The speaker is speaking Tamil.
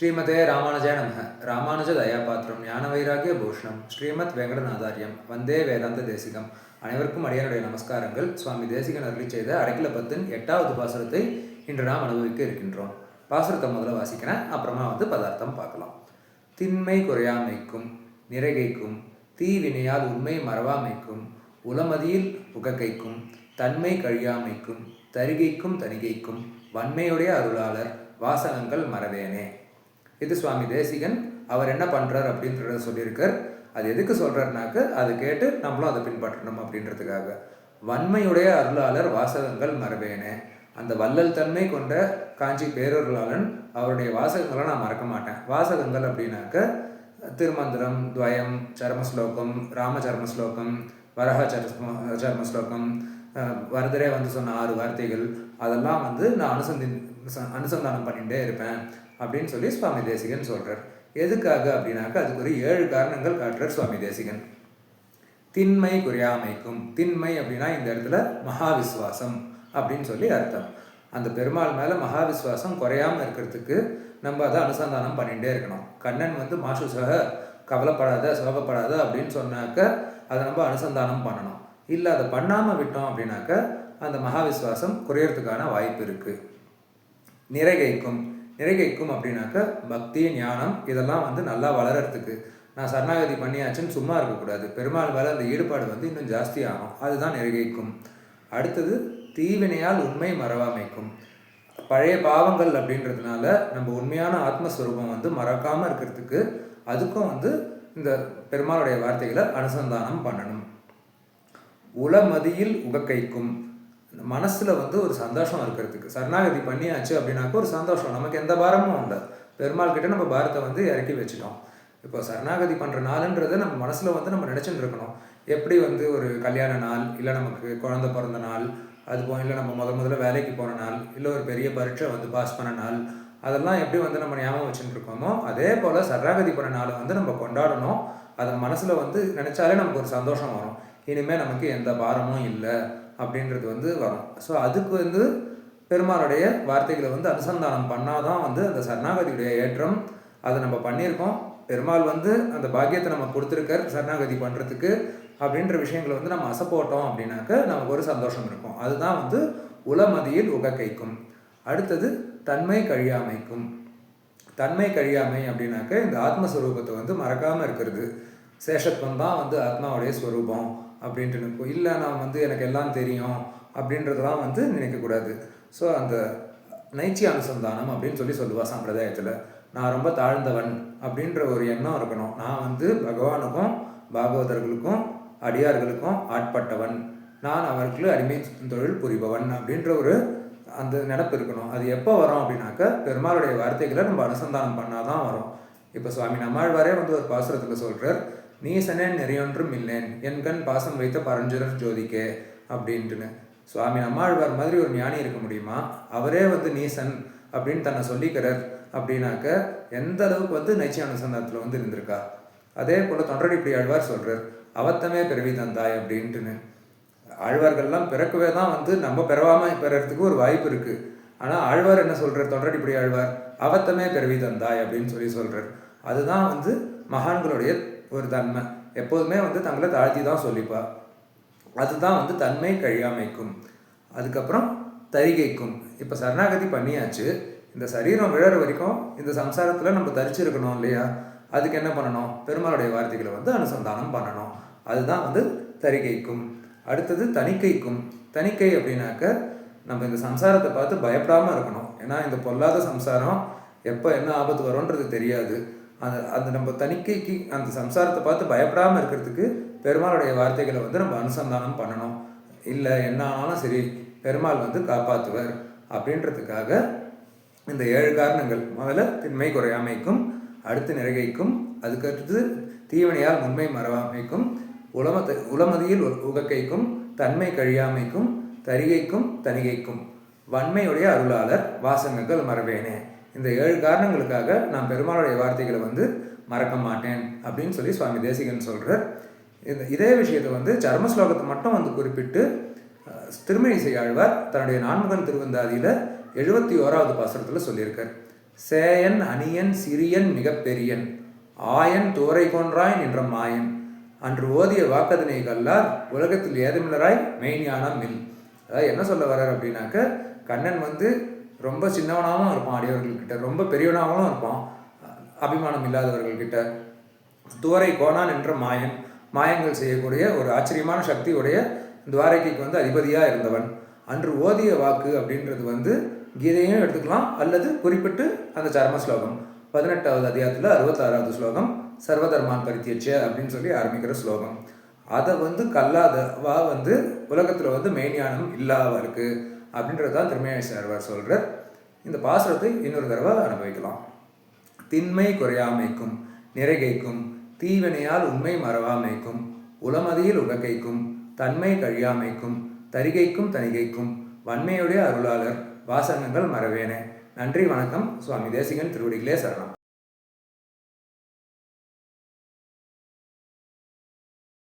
ஸ்ரீமதே ராமானுஜாய நம ராமானுஜ தயாபாத்திரம் ஞான வைராகிய பூஷணம் ஸ்ரீமத் வெங்கடநாதாரியம் வந்தே வேதாந்த தேசிகம். அனைவருக்கும் அடியனுடைய நமஸ்காரங்கள். சுவாமி தேசிகன் அருளி செய்த அடைக்கல பத்தின் எட்டாவது பாசுரத்தை இன்று நாம் அனுபவிக்க இருக்கின்றோம். பாசுரத்தை முதல்ல வாசிக்கிறேன். அப்புறமா வந்து பதார்த்தம் பார்க்கலாம். திண்மை குறையாமைக்கும் நிறைகைக்கும் தீவினையால் உண்மை மறவாமைக்கும் உளமதியில் புகக்கைக்கும் தன்மை கழியாமைக்கும் தருகைக்கும் தணிகைக்கும் வன்மையுடைய அருளாளர் வாசகங்கள் மறவேனே. இது சுவாமி தேசிகன் அவர் என்ன பண்ணுறார் அப்படின்றத சொல்லியிருக்கார். அது எதுக்கு சொல்கிறாருனாக்க அதை கேட்டு நம்மளும் அதை பின்பற்றணும் அப்படின்றதுக்காக. வன்மையுடைய அருளாளர் வாசகங்கள் மறவேனே அந்த வள்ளல் தன்மை கொண்ட காஞ்சி பேரருளாளன் அவருடைய வாசகங்களை நான் மறக்க மாட்டேன். வாசகங்கள் அப்படின்னாக்க திருமந்திரம் துவயம் சர்மஸ்லோகம் ராமச்சர்மஸ்லோகம் வரஹ சர்ம சர்மஸ்லோகம் வரதரே வந்து சொன்ன ஆறு வார்த்தைகள் அதெல்லாம் வந்து நான் அனுசந்தி அனுசந்தானம் பண்ணிகிட்டே இருப்பேன் அப்படின்னு சொல்லி சுவாமி தேசிகன் சொல்கிறார் எதுக்காக அப்படின்னாக்கா அதுக்கு ஒரு ஏழு காரணங்கள் காட்டுறார் சுவாமி தேசிகன். திண்மை குறையாமைக்கும். திண்மை அப்படின்னா இந்த இடத்துல மகாவிஸ்வாசம் அப்படின்னு சொல்லி அர்த்தம். அந்த பெருமாள் மேலே மகாவிஸ்வாசம் குறையாமல் இருக்கிறதுக்கு நம்ம அதை அனுசந்தானம் பண்ணிகிட்டே இருக்கணும். கண்ணன் வந்து மாசுசக கவலைப்படாத சோகப்படாத அப்படின்னு சொன்னாக்க அதை நம்ம அனுசந்தானம் பண்ணணும். இல்லை அதை பண்ணாமல் விட்டோம் அப்படின்னாக்க அந்த மகாவிஸ்வாசம் குறையறதுக்கான வாய்ப்பு இருக்குது நிறைகைக்கும் நிறைகைக்கும் அப்படின்னாக்க பக்தி ஞானம் இதெல்லாம் வந்து நல்லா வளர்கிறதுக்கு நான் சரணாகதி பண்ணியாச்சுன்னு சும்மா இருக்கக்கூடாது. பெருமாள் மேலே அந்த ஈடுபாடு வந்து இன்னும் ஜாஸ்தி ஆகும். அதுதான் நிறைகைக்கும் அடுத்தது தீவினையால் உண்மை மறவாமைக்கும் பழைய பாவங்கள் அப்படின்றதுனால நம்ம உண்மையான ஆத்மஸ்வரூபம் வந்து மறக்காமல் இருக்கிறதுக்கு அதுக்கும் வந்து இந்த பெருமாளுடைய வார்த்தைகளை அனுசந்தானம் பண்ணணும். உளமதியில் உகக்கைக்கும் மனசில் வந்து ஒரு சந்தோஷம் இருக்கிறதுக்கு. சரணாகதி பண்ணியாச்சு அப்படின்னாக்க ஒரு சந்தோஷம். நமக்கு எந்த பாரமும் இல்லை. பெருமாள் கிட்ட நம்ம பாரத்தை வந்து இறக்கி வச்சுட்டோம். இப்போ சரணாகதி பண்ணுற நாளுன்றதை நம்ம மனசில் வந்து நம்ம நினச்சிட்டு இருக்கணும். எப்படி வந்து ஒரு கல்யாண நாள் இல்லை நமக்கு குழந்த பிறந்த நாள் அது போக இல்லை நம்ம முத முதல்ல வேலைக்கு போகிற நாள் இல்லை ஒரு பெரிய பரீட்சை வந்து பாஸ் பண்ண நாள் அதெல்லாம் எப்படி வந்து நம்ம ஞாபகம் வச்சுட்டு இருக்கோமோ அதே போல் சரணாகதி பண்ண நாளை வந்து நம்ம கொண்டாடணும். அதை மனசில் வந்து நினச்சாலே நமக்கு ஒரு சந்தோஷம் வரும். இனிமேல் நமக்கு எந்த பாரமும் இல்லை. அப்படின்றது வந்து வரும். ஸோ அதுக்கு வந்து பெருமாளுடைய வார்த்தைகளை வந்து அனுசந்தானம் பண்ணாதான் வந்து அந்த சரணாகதியுடைய ஏற்றம் அதை நம்ம பண்ணியிருக்கோம். பெருமாள் வந்து அந்த பாக்கியத்தை நம்ம கொடுத்துருக்கார் சரணாகதி பண்ணுறதுக்கு அப்படின்ற விஷயங்களை வந்து நம்ம அசப்போட்டோம் அப்படின்னாக்க நமக்கு ஒரு சந்தோஷம் இருக்கும். அதுதான் வந்து உளமதியில் உகக்கைக்கும். அடுத்தது தன்மை கழியாமைக்கும். தன்மை கழியாமை அப்படின்னாக்க இந்த ஆத்மஸ்வரூபத்தை வந்து மறக்காமல் இருக்கிறது. சேஷத்துவம் தான் வந்து ஆத்மாவுடைய ஸ்வரூபம். அப்படின்ட்டு நினைப்போம் இல்லை நான் வந்து எனக்கு எல்லாம் தெரியும் அப்படின்றதெல்லாம் வந்து நினைக்கக்கூடாது. ஸோ அந்த நைச்சி அனுசந்தானம் அப்படின்னு சொல்லி சொல்லுவா சம்பிரதாயத்தில். நான் ரொம்ப தாழ்ந்தவன் அப்படின்ற ஒரு எண்ணம் இருக்கணும். நான் வந்து பகவானுக்கும் பாகவதர்களுக்கும் அடியார்களுக்கும் ஆட்பட்டவன். நான் அவர்களுக்கு அடிமை தொழில் புரிபவன் அப்படின்ற ஒரு அந்த நினப்பு இருக்கணும். அது எப்போ வரும் அப்படின்னாக்க பெருமாளுடைய வார்த்தைகளை நம்ம அனுசந்தானம் பண்ணாதான் வரும். இப்போ சுவாமி நம்மாழ்வாரே வந்து ஒரு பாசுரத்தில் சொல்கிறார் நீசனேன் நிறையொன்றும் இல்லேன். என் கண் பாசம் வைத்த பரஞ்சுரர் ஜோதிக்கே அப்படின்ட்டுன்னு. சுவாமி நம்மாழ்வார் மாதிரி ஒரு ஞானி இருக்க முடியுமா? அவரே வந்து நீசன் அப்படின்னு தன்னை சொல்லிக்கிறார் அப்படின்னாக்க எந்த அளவுக்கு வந்து நைச்சி அனுசந்தானத்தில் வந்து இருந்திருக்கா? அதே போல் தொண்டடிப்படி ஆழ்வார் சொல்கிறார் அவத்தமே பிறவி தந்தாய் அப்படின்ட்டுன்னு. ஆழ்வார்கள்லாம் பிறக்கவே தான் வந்து நம்ம பிறவாமல் பெறறதுக்கு ஒரு வாய்ப்பு இருக்குது ஆனால் ஆழ்வார் என்ன சொல்கிறார் தொண்டடிப்படி ஆழ்வார் அவத்தமே பிறவி தந்தாய் அப்படின்னு சொல்லி சொல்கிறார் அதுதான் வந்து மகான்களுடைய ஒரு தன்மை. எப்போதுமே வந்து தங்களை தாழ்த்தி தான் சொல்லிப்பா. அதுதான் வந்து தன்மை கழியாமைக்கும். அதுக்கப்புறம் தரிகைக்கும். இப்போ சரணாகதி பண்ணியாச்சு. இந்த சரீரம் விழற வரைக்கும் இந்த சம்சாரத்தில் நம்ம தரிச்சிருக்கணும் இல்லையா? அதுக்கு என்ன பண்ணணும்? பெருமாளுடைய வார்த்தைகளை வந்து அனுசந்தானம் பண்ணணும். அதுதான் வந்து தரிகைக்கும். அடுத்தது தணிக்கைக்கும். தணிக்கை அப்படின்னாக்க நம்ம இந்த சம்சாரத்தை பார்த்து பயப்படாமல் இருக்கணும். ஏன்னா இந்த பொல்லாத சம்சாரம் எப்போ என்ன ஆபத்து வரும்ன்றது தெரியாது. அந்த அந்த நம்ம தணிக்கைக்கு அந்த சம்சாரத்தை பார்த்து பயப்படாமல் இருக்கிறதுக்கு பெருமாளுடைய வார்த்தைகளை வந்து நம்ம அனுசந்தானம் பண்ணணும். இல்லை என்ன ஆனாலும் சரி பெருமாள் வந்து காப்பாற்றுவர் அப்படின்றதுக்காக இந்த ஏழு காரணங்கள். முதல்ல திண்மை குறையாமைக்கும் அடுத்து நிறைகைக்கும் அதுக்கடுத்து தீவனையால் உண்மை மறவாமைக்கும் உலமத்தை உளமதியில் உகக்கைக்கும் தன்மை கழியாமைக்கும் தரிகைக்கும் தணிகைக்கும். வன்மையுடைய அருளாளர் வாசகங்கள் மறவேனே இந்த ஏழு காரணங்களுக்காக நான் பெருமாளுடைய வார்த்தைகளை வந்து மறக்க மாட்டேன் அப்படின்னு சொல்லி சுவாமி தேசிகன் சொல்கிறார் இந்த இதே விஷயத்தை வந்து சர்ம ஸ்லோகத்தை மட்டும் வந்து குறிப்பிட்டு திருமணிசை ஆழ்வார் தன்னுடைய நான்முகன் திருவந்தாதியில் எழுபத்தி ஓராவது பாசுரத்தில் சொல்லியிருக்கார். சேயன் அணியன் சிறியன் மிகப்பெரியன். ஆயன் தோரை கொன்றாய் நின்ற மாயன். அன்று ஓதிய வாக்கதனை கல்லார் உலகத்தில் ஏதமில்லராய் மெய்ஞானம் மில் அதாவது என்ன சொல்ல வர்றார் அப்படின்னாக்க கண்ணன் வந்து ரொம்ப சின்னவனாகவும் இருப்பான் அடியவர்கள்கிட்ட ரொம்ப பெரியவனாகவும் இருப்பான். அபிமானம் இல்லாதவர்கள்கிட்ட. துவரை கோணான் என்ற மாயன் மாயங்கள் செய்யக்கூடிய ஒரு ஆச்சரியமான சக்தி உடைய துவாரகைக்கு வந்து அதிபதியாக இருந்தவன். அன்று ஓதிய வாக்கு அப்படின்றது வந்து கீதையும் எடுத்துக்கலாம் அல்லது குறிப்பிட்டு அந்த சர்ம ஸ்லோகம். பதினெட்டாவது அதிகாரத்தில் அறுபத்தாறாவது ஸ்லோகம் சர்வதர்மான் பரித்தியச்ச அப்படின்னு சொல்லி ஆரம்பிக்கிற ஸ்லோகம். அதை வந்து கல்லாதவா வந்து உலகத்தில் வந்து மெய்ஞானம் இல்லாதவருக்கு இருக்குது தான் திருமேய சேர்வர் சொல்கிறார் இந்த பாசுரத்தை இன்னொரு தடவை அனுபவிக்கலாம். திண்மை குறையாமைக்கும் நிறைகைக்கும் தீவினையால் உண்மை மறவாமைக்கும் உளமதியில் உலகைக்கும் தன்மை கழியாமைக்கும் தரிகைக்கும் தணிகைக்கும் வன்மையுடைய அருளாளர் வாசகங்கள் மறவேனே. நன்றி வணக்கம். சுவாமி தேசிகன் திருவடிகளே சரணம்.